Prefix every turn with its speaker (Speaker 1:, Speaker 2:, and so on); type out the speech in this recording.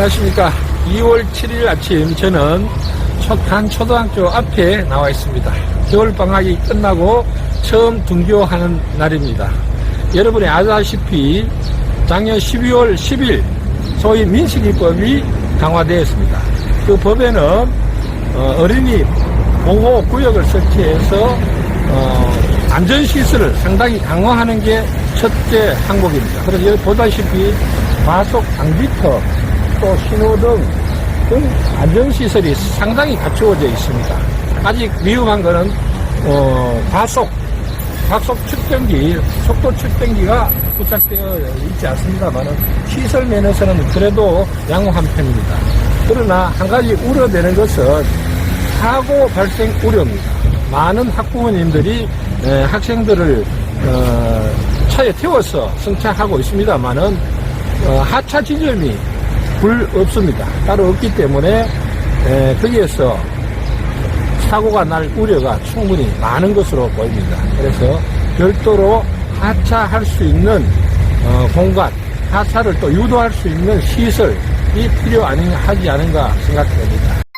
Speaker 1: 안녕하십니까. 2월 7일 아침 저는 한 초등학교 앞에 나와 있습니다. 겨울방학이 끝나고 처음 등교하는 날입니다. 여러분이 아다시피 작년 12월 10일 소위 민식이법이 강화되었습니다. 그 법에는 어, 어린이 보호 구역을 설치해서 어, 안전시설을 상당히 강화하는 게 첫째 항목입니다. 그래서 보다시피 과속 방지턱, 또 신호등 등 안전시설이 상당히 갖추어져 있습니다. 아직 위험한 거는 어, 과속, 과속 측정기, 속도 측정기가 부착되어 있지 않습니다만은 시설 면에서는 그래도 양호한 편입니다. 그러나 한 가지 우려되는 것은 사고 발생 우려입니다. 많은 학부모님들이 에, 학생들을 어, 차에 태워서 승차하고 있습니다만은 어, 하차 지점이 불 없습니다. 따로 없기 때문에 에, 거기에서 사고가 날 우려가 충분히 많은 것으로 보입니다. 그래서 별도로 하차할 수 있는 어, 공간, 하차를 또 유도할 수 있는 시설이 필요 하지 않은가 생각됩니다.